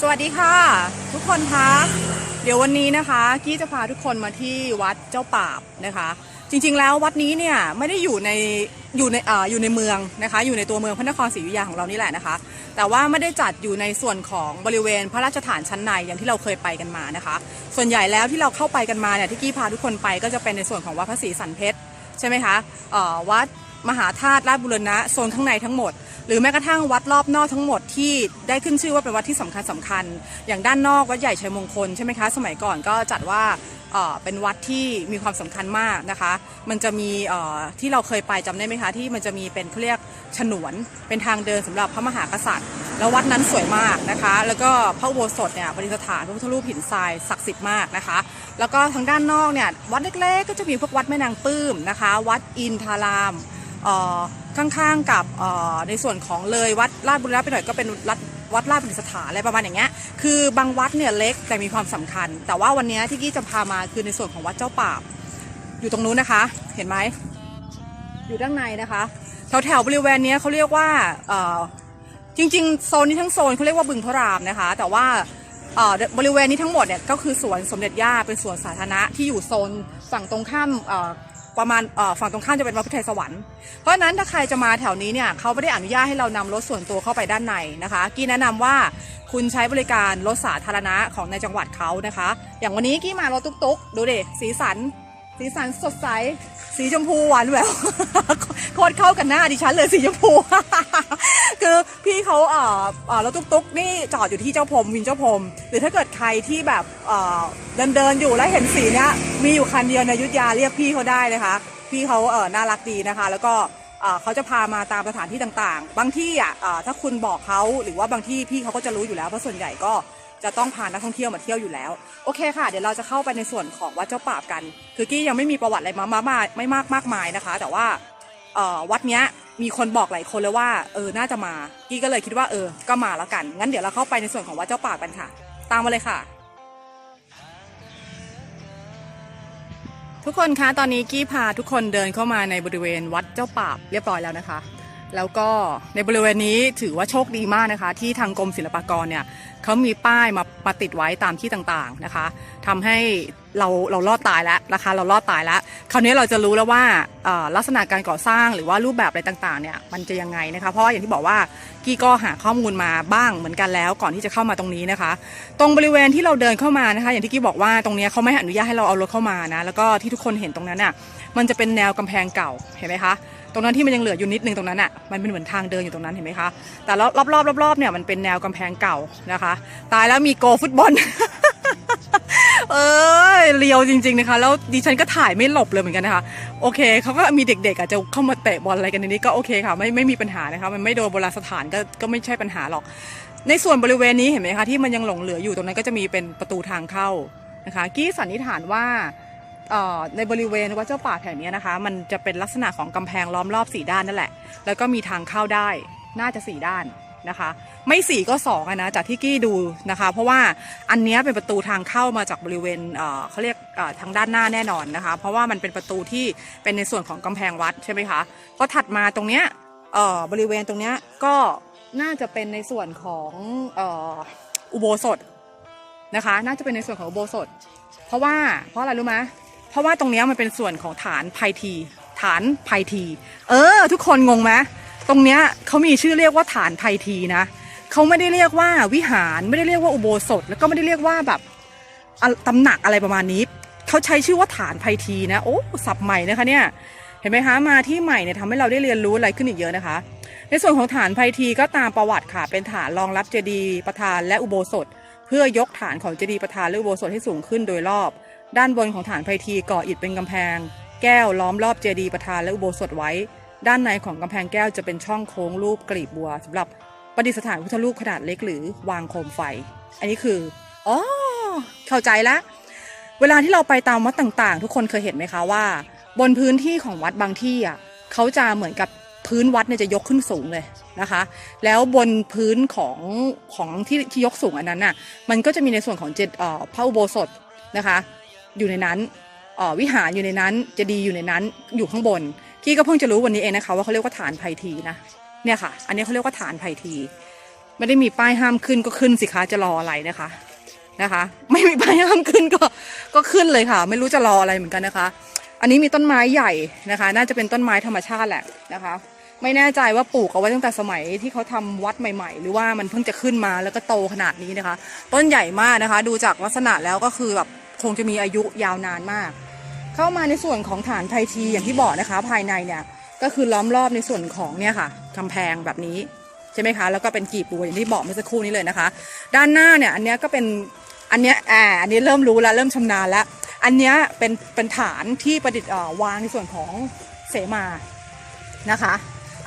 สวัสดีค่ะ ทุกคนคะเดี๋ยววันนี้นะคะกี้จะพาทุกคนมาที่วัดเจ้าป่าบนะคะ จริงๆแล้ววัดนี้เนี่ยไม่ได้อยู่ในอยู่ในอ่าอยู่ในเมืองนะคะ อยู่ในตัวเมืองพระนครศรีอยุธยาของเรานี่แหละนะคะ แต่ว่าไม่ได้จัดอยู่ในส่วนของบริเวณพระราชฐานชั้นในอย่างที่เราเคยไปกันมานะคะ ส่วนใหญ่แล้วที่เราเข้าไปกันมาเนี่ยที่กี้พาทุกคนไปก็จะเป็นในส่วนของวัดพระศรีสันเพชรใช่ไหมคะเอ่อวัด มหาธาตุราชบุรณะโซนข้างในทั้งหมด หรือแม้กระทั่งวัดรอบนอกทั้งหมดที่ได้ขึ้นชื่อว่าเป็นวัดที่สำคัญสคัญ อย่างด้านนอกวัดใหญ่ชัยมงคลใช่ไหมคะสมัยก่อนก็จัดว่าเป็นวัดที่มีความสำคัญมากนะคะ มันจะมีที่เราเคยไปจำได้ไหมคะ ที่มันจะมีเป็นเขาเรียกฉนวน เป็นทางเดินสำหรับพระมหากษัตริย์ แล้ววัดนั้นสวยมากนะคะ แล้วก็พระอุโบสถเนี่ยประดิษฐานพระพุทธรูปหินทรายศักดิ์สิทธิ์มากนะคะ แล้วก็ทางด้านนอกเนี่ยวัดเล็กๆ ก็จะมีพวกวัดแม่นางปื้มนะคะ วัดอินทารามเข้างๆกับในส่วนของเลยวัดลาดบุรีรัมย์ไปหน่อยก็เป็นวัดวัดลาดประดิษฐานอะไรประมาณอย่างเงี้ย คือบางวัดเนี่ยเล็กแต่มีความสำคัญ แต่ว่าวันนี้ที่กี้จะพามาคือในส่วนของวัดเจ้าป่า อยู่ตรงนู้นนะคะ เห็นไหม อยู่ด้านในนะคะ แถวแถวๆบริเวณนี้เขาเรียกว่าจริงๆโซนนี้ทั้งโซนเขาเรียกว่าบึงพระรามนะคะ แต่ว่าบริเวณนี้ทั้งหมดเนี่ยก็คือสวนสมเด็จย่าเป็นสวนสาธารณะที่อยู่โซนฝั่งตรงข้าม ประมาณฝั่งตรงข้ามจะเป็นวัดพุทธไทยสวรรค์เพราะฉะนั้นถ้าใครจะมาแถวนี้เนี่ยเขาไม่ได้อนุญาตให้เรานำรถส่วนตัวเข้าไปด้านในนะคะ กี้แนะนำว่าคุณใช้บริการรถสาธารณะของในจังหวัดเขานะคะ อย่างวันนี้กี้มารถตุ๊กๆ ดูดิสีสัน สีสันสดใส สีชมพูหวานแหววโคตรเข้ากันหน้าดิฉันเลยสีชมพู คือพี่เขาเอ่อเอ่อรถตุ๊กๆนี่จอดอยู่ที่เจ้าพรมวินเจ้าพรมหรือถ้าเกิดใครที่แบบเอ่อเดินเดินอยู่แล้วเห็นสีเนี้ยมีอยู่คันเดียวในยุทธยาเรียกพี่เขาได้เลยค่ะพี่เขาเออน่ารักดีนะคะ แล้วก็เขาจะพามาตามสถานที่ต่างๆ บางที่อะถ้าคุณบอกเขาหรือว่าบางที่พี่เขาก็จะรู้อยู่แล้วเพราะส่วนใหญ่ก็ จะต้องพานักท่องเที่ยวมาเที่ยวอยู่แล้ว โอเคค่ะ เดี๋ยวเราจะเข้าไปในส่วนของวัดเจ้าป่ากัน คือกี้ยังไม่มีประวัติอะไรมามามาไม่มากมากมายนะคะ แต่ว่าวัดเนี้ยมีคนบอกหลายคนเลยว่าเออน่าจะมากี้ก็เลยคิดว่าเออก็มาแล้วกันงั้นเดี๋ยวเราเข้าไปในส่วนของวัดเจ้าป่ากันค่ะ ตามมาเลยค่ะทุกคนคะ ตอนนี้กี้พาทุกคนเดินเข้ามาในบริเวณวัดเจ้าป่าเรียบร้อยแล้วนะคะ แล้วก็ในบริเวณนี้ถือว่าโชคดีมากนะคะ ที่ทางกรมศิลปากรเนี่ยเขามีป้ายมามาติดไว้ตามที่ต่างๆนะคะทำให้เราเรารอดตายแล้วนะคะเรารอดตายแล้ว คราวนี้เราจะรู้แล้วว่าลักษณะการก่อสร้างหรือว่ารูปแบบอะไรต่างๆเนี่ยมันจะยังไงนะคะ เพราะอย่างที่บอกว่ากี้ก็หาข้อมูลมาบ้างเหมือนกันแล้ว ก่อนที่จะเข้ามาตรงนี้นะคะ ตรงบริเวณที่เราเดินเข้ามานะคะ อย่างที่กี้บอกว่าตรงเนี้ยเขาไม่อนุญาตให้เราเอารถเข้ามานะแล้วก็ที่ทุกคนเห็นตรงนั้นน่ะมันจะเป็นแนวกำแพงเก่าเห็นไหมคะ ตรงนั้นที่มันยังเหลืออยู่นิดนึงตรงนั้นอะมันเป็นเหมือนทางเดินอยู่ตรงนั้นเห็นไหมคะแต่รอบรอบๆรอบเนี่ยมันเป็นแนวกำแพงเก่านะคะ ตายแล้วมีโกฟุตบอลเอ้ยเลียวจริง ๆนะคะ แล้วดิฉันก็ถ่ายไม่หลบเลยเหมือนกันนะคะ โอเคเขาก็มีเด็กๆอาจจะเข้ามาเตะบอลอะไรกันในนี้ก็โอเคค่ะไม่ไม่มีปัญหานะคะมันไม่โดนโบราณสถานก็ก็ไม่ใช่ปัญหาหรอก ในส่วนบริเวณนี้เห็นไหมคะที่มันยังหลงเหลืออยู่ตรงนั้นก็จะมีเป็นประตูทางเข้านะคะ กี้สันนิษฐานว่า ในบริเวณวัดเจ้าป่าแถวเนี้นะคะ มันจะเป็นลักษณะของกำแพงล้อมรอบสี่ด้านนั่นแหละ แล้วก็มีทางเข้าได้น่าจะสี่ด้านนะคะ ไม่สี่ก็สองอะนะจากที่กี้ดูนะคะ เพราะว่าอันนี้เป็นประตูทางเข้ามาจากบริเวณเขาเรียกทางด้านหน้าแน่นอนนะคะ เพราะว่ามันเป็นประตูที่เป็นในส่วนของกำแพงวัดใช่ไหมคะพอถัดมาตรงเนี้ยบริเวณตรงเนี้ยก็น่าจะเป็นในส่วนของอุโบสถนะคะ น่าจะเป็นในส่วนของอุโบสถ เพราะว่าเพราะอะไรรู้ไหม เพราะว่าตรงนี้มันเป็นส่วนของฐานไพที ฐานไพที เออ ทุกคนงงไหมตรงเนี้ยเขามีชื่อเรียกว่าฐานไพทีนะเขาไม่ได้เรียกว่าวิหารไม่ได้เรียกว่าอุโบสถ แล้วก็ไม่ได้เรียกว่าแบบตำหนักอะไรประมาณนี้เขาใช้ชื่อว่าฐานไพทีนะโอ้สับใหม่นะคะเนี่ยเห็นไหมคะมาที่ใหม่เนี่ยทำให้เราได้เรียนรู้อะไรขึ้นอีกเยอะนะคะ ในส่วนของฐานไพทีก็ตามประวัติค่ะ เป็นฐานรองรับเจดีย์ประธานและอุโบสถ เพื่อยกฐานของเจดีย์ประธานและอุโบสถให้สูงขึ้นโดยรอบ ด้านบนของฐานไพทีก่ออิฐเป็นกำแพง แก้วล้อมรอบเจดีย์ประธานและอุโบสถไว้ ด้านในของกำแพงแก้วจะเป็นช่องโค้งรูปกลีบบัวสำหรับประดิษฐานพุทธรูปขนาดเล็กหรือวางโคมไฟ อันนี้คืออ๋อเข้าใจละเวลาที่เราไปตามวัดต่างๆ ทุกคนเคยเห็นไหมคะว่า บนพื้นที่ของวัดบางที่อะเขาจะเหมือนกับพื้นวัดเนี่ยจะยกขึ้นสูงเลยนะคะ แล้วบนพื้นของของที่ที่ยกสูงอันนั้นน่ะมันก็จะมีในส่วนของเจดเอ่อพระอุโบสถนะคะ อยู่ในนั้นวิหารอยู่ในนั้นเจดีอยู่ในนั้นอยู่ข้างบนกี้ก็เพิ่งจะรู้วันนี้เองนะคะว่าเขาเรียกว่าฐานไพทีนะเนี่ยค่ะ อันนี้เขาเรียกว่าฐานไพที ไม่ได้มีป้ายห้ามขึ้นก็ขึ้นสิคะจะรออะไรนะคะนะคะ ไม่มีป้ายห้ามขึ้นก็ก็ขึ้นเลยค่ะ ไม่รู้จะรออะไรเหมือนกันนะคะ อันนี้มีต้นไม้ใหญ่นะคะ น่าจะเป็นต้นไม้ธรรมชาติแหละนะคะ ไม่แน่ใจว่าปลูกเอาไว้ตั้งแต่สมัยที่เขาทำวัดใหม่ ๆ หรือว่ามันเพิ่งจะขึ้นมาแล้วก็โตขนาดนี้นะคะ ต้นใหญ่มากนะคะ ดูจากลักษณะแล้วก็คือแบบ คงจะมีอายุยาวนานมาก เข้ามาในส่วนของฐานไทยทีอย่างที่บอกนะคะ ภายในเนี่ยก็คือล้อมรอบในส่วนของเนี่ยค่ะกำแพงแบบนี้ใช่ไหมคะแล้วก็เป็นกีบบัวอย่างที่บอกเมื่อสักครู่นี้เลยนะคะ ด้านหน้าเนี่ยอันเนี้ยก็เป็นอันเนี้ยอ่าอันนี้เริ่มรู้แล้วเริ่มชำนาญแล้ว อันเนี้ยเป็นเป็นฐานที่ประดิษฐ์วางในส่วนของเสมานะคะ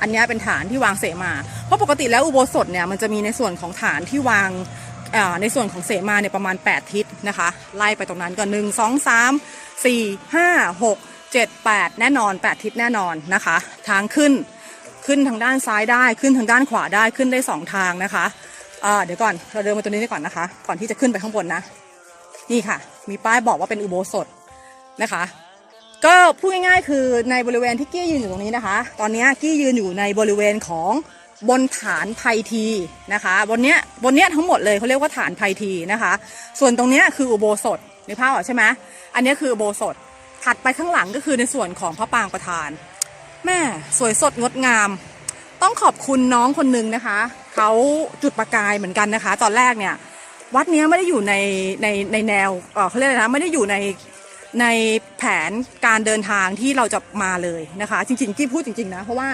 อันเนี้ยเป็นฐานที่วางเสมา เพราะปกติแล้วอุโบสถเนี่ยมันจะมีในส่วนของฐานที่วาง ในส่วนของเสมาเนี่ยประมาณ 8 ทิศนะคะ ไล่ไปตรงนั้นก็หนึ่งสองสามสี่ห้าหกเจ็ดแปดแน่นอน 8 ทิศแน่นอนนะคะ ทางขึ้นขึ้นทางด้านซ้ายได้ขึ้นทางด้านขวาได้ขึ้นได้สองทางนะคะเดี๋ยวก่อนเราเดินมาตัวนี้ได้ก่อนนะคะ ก่อนที่จะขึ้นไปข้างบนนะนี่ค่ะ มีป้ายบอกว่าเป็นอุโบสถนะคะ ก็พูดง่ายๆ คือในบริเวณที่กี้ยืนอยู่ตรงนี้นะคะ ตอนนี้กี้ยืนอยู่ในบริเวณของ บนฐานไพทีนะคะบนเนี้ยบนเนี้ยทั้งหมดเลยเขาเรียกว่าฐานไพทีนะคะ ส่วนตรงเนี้ยคืออุโบสถในภาพออกใช่ไหมอันนี้คืออุโบสถถัดไปข้างหลังก็คือในส่วนของพระปางประธาน แม่สวยสดงดงาม ต้องขอบคุณน้องคนหนึ่งนะคะเขาจุดประกายเหมือนกันนะคะ ตอนแรกเนี่ยวัดเนี้ยไม่ได้อยู่ในในในแนวเอ่อเขาเรียกอะไรนะไม่ได้อยู่ในในแผนการเดินทางที่เราจะมาเลยนะคะ จริงๆกี้พูดจริง ๆ นะ เพราะว่า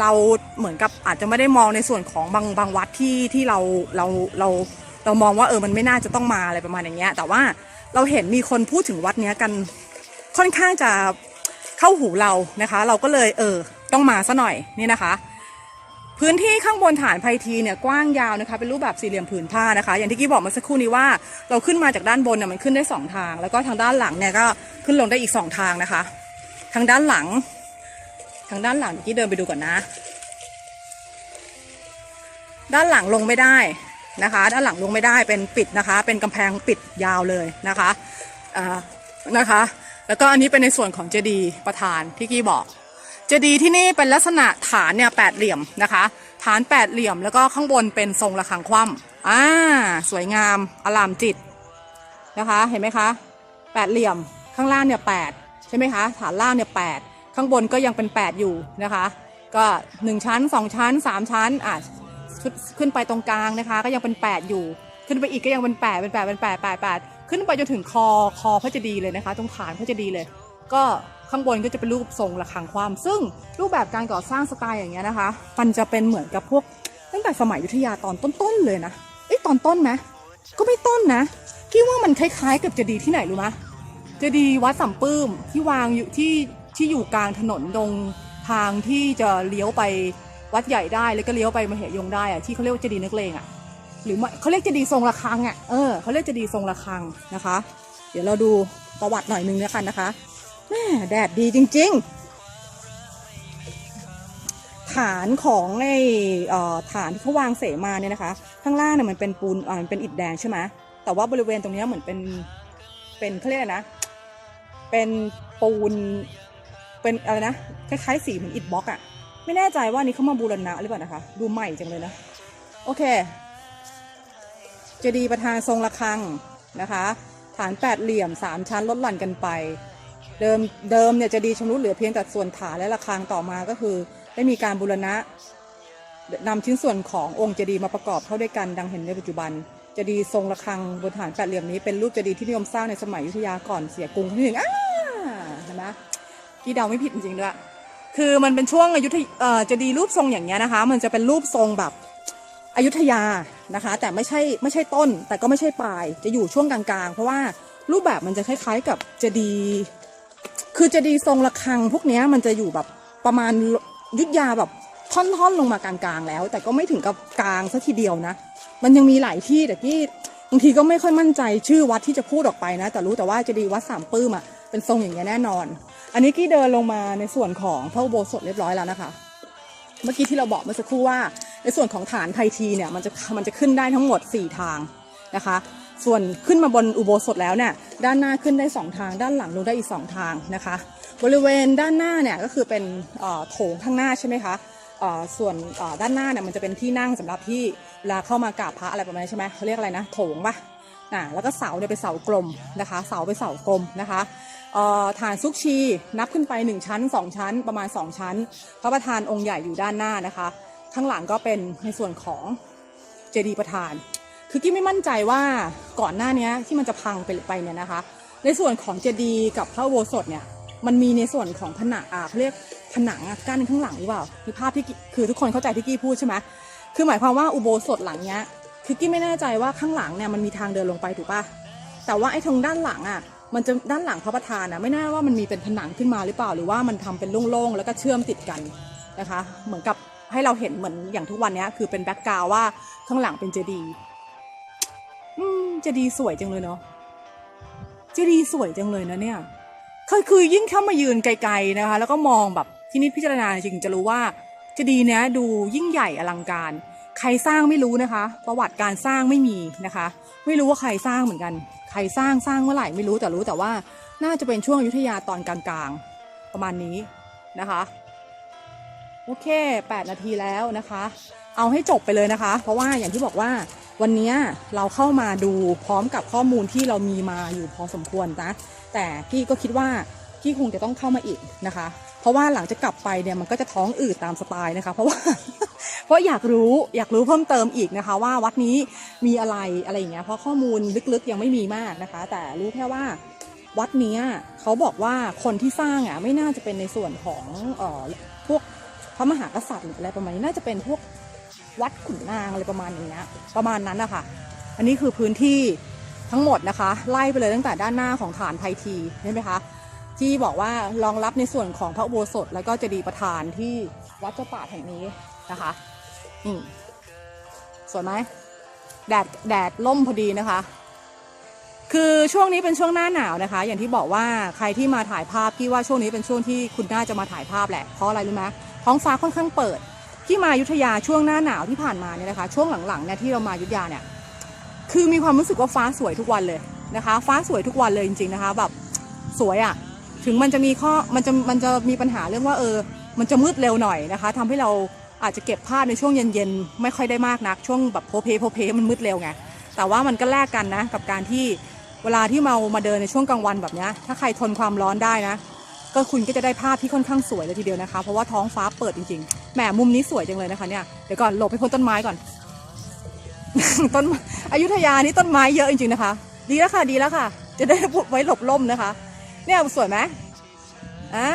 เราเหมือนกับอาจจะไม่ได้มองในส่วนของบางบางวัดที่ที่เราเราเราเรามองว่าเออมันไม่น่าจะต้องมาอะไรประมาณอย่างเงี้ย แต่ว่าเราเห็นมีคนพูดถึงวัดเนี้ยกันค่อนข้างจะเข้าหูเรานะคะ เราก็เลยเออต้องมาซะหน่อยนี่นะคะ พื้นที่ข้างบนฐานไพทีเนี่ยกว้างยาวนะคะ เป็นรูปแบบสี่เหลี่ยมผืนผ้านะคะ อย่างที่กี้บอกเมาสักครู่นี้ว่าเราขึ้นมาจากด้านบนเนี่ยมันขึ้นได้สองทาง แล้วก็ทางด้านหลังเนี่ยก็ขึ้นลงได้อีกสองทางนะคะ ทางด้านหลัง ทางด้านหลังเดี๋ยวกี้เดินไปดูก่อนนะ ด้านหลังลงไม่ได้นะคะ ด้านหลังลงไม่ได้เป็นปิดนะคะ เป็นกำแพงปิดยาวเลยนะคะอ่านะคะ แล้วก็อันนี้เป็นในส่วนของเจดีย์ประธานที่กี้บอก เจดีย์ที่นี่เป็นลักษณะฐานเนี่ยแปดเหลี่ยมนะคะ ฐานแปดเหลี่ยมแล้วก็ข้างบนเป็นทรงระฆังคว่ำอ่าสวยงามอลามจิตนะคะ เห็นไหมคะแปดเหลี่ยมข้างล่างเนี่ยแปดใช่ไหมคะ ฐานล่างเนี่ยแปด ข้างบนก็ยังเป็นแปดอยู่นะคะ ก็หนึ่งชั้นสองชั้นสามชั้นอะชุดขึ้นไปตรงกลางนะคะ ก็ยังเป็นแปดอยู่ ขึ้นไปอีกก็ยังเป็นแปดเป็นแปดเป็นแปดแปดแปดขึ้นไปจนถึงคอคอพระเจดีย์เลยนะคะ ตรงฐานพระเจดีย์เลย ก็ข้างบนก็จะเป็นรูปทรงระฆังความ ซึ่งรูปแบบการก่อสร้างสไตล์อย่างเงี้ยนะคะ มันจะเป็นเหมือนกับพวกตั้งแต่สมัยยุธยาตอนต้นๆเลยนะเอ้ยตอนต้นไหมก็ไม่ต้นนะคิดว่ามันคล้ายๆ กับเจดีย์ที่ไหนรู้ไหมเจดีย์วัดสัมปื้มที่วางอยู่ที่ ที่อยู่กลางถนนตรงทางที่จะเลี้ยวไปวัดใหญ่ได้แล้วก็เลี้ยวไปมเหยงได้อะที่เขาเรียกว่าเจดีย์นักเลงอะหรือเขาเรียกเจดีย์ทรงระฆังอะเออเขาเรียกเจดีย์ทรงระฆังนะคะ เดี๋ยวเราดูประวัติหน่อยนึงนะคะนะคะแม่แดดดีจริง ๆ ฐานของไอ้เอ่อฐานที่เขาวางเสมาเนี่ยนะคะ ข้างล่างเนี่ยมันเป็นปูนอ่ามันเป็นอิฐแดงใช่ไหมแต่ว่าบริเวณตรงนี้เหมือนเป็นเป็นเขาเรียกอะไรนะ เป็นปูน เป็นอะไรนะคล้ายๆสีเหมือนอิฐบล็อกอะไม่แน่ใจว่านี่เขามาบูรณะหรือเปล่านะคะ ดูใหม่จังเลยนะ โอเคเจดีย์ประธานทรงระฆังนะคะ ฐานแปดเหลี่ยมสามชั้นลดหลั่นกันไป เดิมเดิมเนี่ยเจะดีย์ชำรุดเหลือเพียงแต่ส่วนฐานและระฆังต่อมาก็คือ ได้มีการบูรณะนำชิ้นส่วนขององค์เจดีย์มาประกอบเข้าด้วยกันดังเห็นในปัจจุบันเจดีย์ทรงระฆังบนฐานแปดเหลี่ยมนี้เป็นรูปเจดีย์ที่นิยมสร้างในสมัยยุทธยาก่อนเสียกรุงครั้งที่หนึ่งอ่า กี่เดาไม่ผิดจริงๆด้วยคือมันเป็นช่วงอยุธยเอ่อเจดีรูปทรงอย่างเงี้ยนะคะ มันจะเป็นรูปทรงแบบอยุธยานะคะ แต่ไม่ใช่ไม่ใช่ต้น แต่ก็ไม่ใช่ปลาย จะอยู่ช่วงกลางๆ เพราะว่ารูปแบบมันจะคล้ายๆกับเจดีย์คือเจดีย์ทรงระฆัง พวกเนี้ยมันจะอยู่แบบประมาณยุทธยาแบบท่อนๆลงมากลางๆ แล้ว แต่ก็ไม่ถึงกับกลางซะทีเดียวนะ มันยังมีหลายที่แต่ที่บางทีก็ไม่ค่อยมั่นใจชื่อวัดที่จะพูดออกไปนะ แต่รู้แต่ว่าเจดีย์วัดสามปื้มอะเป็นทรงอย่างเงี้ยแน่นอน อันนี้กี้เดินลงมาในส่วนของพระอุโบสถเรียบร้อยแล้วนะคะ เมื่อกี้ที่เราบอกเมื่อสักครู่ว่า ในส่วนของฐานไททีเนี่ยมันจะมันจะขึ้นได้ทั้งหมด 4 ทางนะคะ ส่วนขึ้นมาบนอุโบสถแล้วเนี่ยด้านหน้าขึ้นได้สองทาง ด้านหลังลงได้อีกสองทางนะคะ บริเวณด้านหน้าเนี่ยก็คือเป็นโถงข้างหน้าใช่ไหมคะส่วนด้านหน้าเนี่ยมันจะเป็นที่นั่งสำหรับที่เวลาเข้ามากราบพระอะไรประมาณนี้ใช่ไหมเขาเรียกอะไรนะโถงปะอ่าแล้วก็เสาเนี่ยเป็นเสากลมนะคะ เสาเป็นเสากลมนะคะ ฐานซุกชีนับขึ้นไป 1 ชั้น 2 ชั้น ประมาณ 2 ชั้น พระประธานองค์ใหญ่อยู่ด้านหน้านะคะ ข้างหลังก็เป็นในส่วนของเจดีย์ประธาน คือกี้ไม่มั่นใจว่าก่อนหน้านี้ที่มันจะพังไปไปเนี่ยนะคะ ในส่วนของเจดีย์กับพระโบสถเนี่ยมันมีในส่วนของผนังอ่าเขาเรียกผนังกั้นข้างหลังหรือเปล่าคือภาพที่คือทุกคนเข้าใจที่กี้พูดใช่ไหมคือหมายความว่าอุโบสถหลังเนี้ยคือกี้ไม่แน่ใจว่าข้างหลังเนี่ยมันมีทางเดินลงไปถูกปะแต่ว่าไอ้ทางด้านหลังอะ มันจะด้านหลังพระประธานอะไม่แน่ว่ามันมีเป็นผนังขึ้นมาหรือเปล่า หรือว่ามันทำเป็นโล่งๆแล้วก็เชื่อมติดกันนะคะ เหมือนกับให้เราเห็นเหมือนอย่างทุกวันนี้คือเป็นแบ็กกราวว่าข้างหลังเป็นเจดีย์อืมเจดีย์สวยจังเลยเนาะเจดีย์สวยจังเลยนะเนี่ยคือคือยิ่งเข้ามายืนไกลๆนะคะ แล้วก็มองแบบที่นี่พิจารณาจริงจะรู้ว่าเจดีย์เนี้ยดูยิ่งใหญ่อลังการ ใครสร้างไม่รู้นะคะ ประวัติการสร้างไม่มีนะคะ ไม่รู้ว่าใครสร้างเหมือนกัน ใครสร้างสร้างเมื่อไหร่ไม่รู้แต่รู้แต่ว่าน่าจะเป็นช่วงอยุธยาตอนกลางๆ ประมาณนี้นะคะ โอเค 8 นาทีแล้วนะคะ เอาให้จบไปเลยนะคะ เพราะว่าอย่างที่บอกว่าวันนี้เราเข้ามาดูพร้อมกับข้อมูลที่เรามีมาอยู่พอสมควรนะ แต่กี้ก็คิดว่ากี้คงจะต้องเข้ามาอีกนะคะ ราะว่าหลังจากกลับไปเนี่ยมันก็จะท้องอืดตามสไตล์นะคะ เพราะว่า เพราะอยากรู้อยากรู้เพิ่มเติมอีกนะคะ ว่าวัดนี้มีอะไรอะไรอย่างเงี้ยเพราะข้อมูลลึกๆยังไม่มีมากนะคะ แต่รู้แค่ว่าวัดนี้เขาบอกว่าคนที่สร้างอะไม่น่าจะเป็นในส่วนของเอ่อพวกพระมหากษัตริย์หรืออะไรประมาณนี้น่าจะเป็นพวกวัดขุนนางอะไรประมาณอย่างเงี้ยประมาณนั้นนะคะอันนี้คือพื้นที่ทั้งหมดนะคะ ไล่ไปเลยตั้งแต่ด้านหน้าของฐานไททีใช่ไหมคะ ที่บอกว่ารองรับในส่วนของพระอุโบสถ แล้วก็เจดีย์ประธานที่วัดเจ้าป่าแห่งนี้นะคะนี่สวยไหมแดดแดดล่มพอดีนะคะ คือช่วงนี้เป็นช่วงหน้าหนาวนะคะ อย่างที่บอกว่าใครที่มาถ่ายภาพพี่ว่าช่วงนี้เป็นช่วงที่คุณน่าจะมาถ่ายภาพแหละเพราะอะไรรู้ไหมท้องฟ้าค่อนข้างเปิด ที่มายุธยาช่วงหน้าหนาวที่ผ่านมาเนี่ยนะคะ ช่วงหลังๆเนี่ยที่เรามายุธยาเนี่ยคือมีความรู้สึกว่าฟ้าสวยทุกวันเลยนะคะ ฟ้าสวยทุกวันเลยจริง ๆนะคะแบบสวยอะ่ะ ถึงมันจะมีข้อมันจะมันจะมีปัญหาเรื่องว่าเออ มันจะมืดเร็วหน่อยนะคะทำให้เราอาจจะเก็บภาพในช่วงเย็นๆไม่ค่อยได้มากนัก ช่วงแบบโพเพโพเพมันมืดเร็วไงแต่ว่ามันก็แลกกันนะกับการที่เวลาที่เรามาเดินในช่วงกลางวันแบบนี้ถ้าใครทนความร้อนได้นะ ก็คุณก็จะได้ภาพที่ค่อนข้างสวยเลยทีเดียวนะคะ เพราะว่าท้องฟ้าเปิดจริงๆแหมมุมนี้สวยจังเลยนะคะเนี่ยเดี๋ยวก่อนหลบไปพ้นต้นไม้ก่อนต้นอยุธยานี่ต้นไม้เยอะจริงๆนะคะ ดีแล้วค่ะดีแล้วค่ะ จะได้ไว้หลบล่มนะคะ เนี่ยสวยไหมอ่า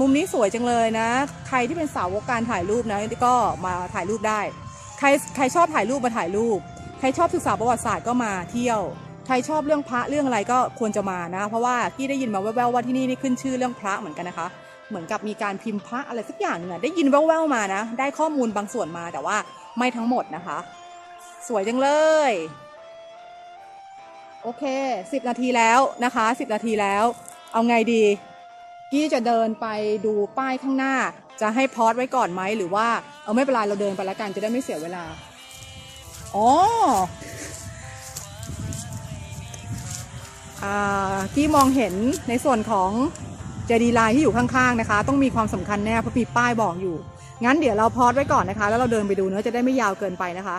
มุมนี้สวยจังเลยนะ ใครที่เป็นสาวกการถ่ายรูปนะก็มาถ่ายรูปได้ ใครใครชอบถ่ายรูปมาถ่ายรูป ใครชอบศึกษาประวัติศาสตร์ก็มาเที่ยว ใครชอบเรื่องพระเรื่องอะไรก็ควรจะมานะ เพราะว่าพี่ได้ยินมาแว่วๆว่าที่นี่นี่ขึ้นชื่อเรื่องพระเหมือนกันนะคะ เหมือนกับมีการพิมพ์พระอะไรสักอย่างหนึงอะได้ยินแว่วๆมานะ ได้ข้อมูลบางส่วนมาแต่ว่าไม่ทั้งหมดนะคะ สวยจังเลยโอเคสิบนาทีแล้วนะคะสิบนาทีแล้ว เอาไงดีกี้จะเดินไปดูป้ายข้างหน้า จะให้พอดไว้ก่อนไหมหรือว่าเอาไม่เป็นไรเราเดินไปแล้วกันจะได้ไม่เสียเวลาอ๋อกี้มองเห็นในส่วนของเจดีย์ลายที่อยู่ข้างๆนะคะ ต้องมีความสำคัญแน่เพราะมีป้ายบอกอยู่ งั้นเดี๋ยวเราพอดไว้ก่อนนะคะ แล้วเราเดินไปดูเนื้อจะได้ไม่ยาวเกินไปนะคะ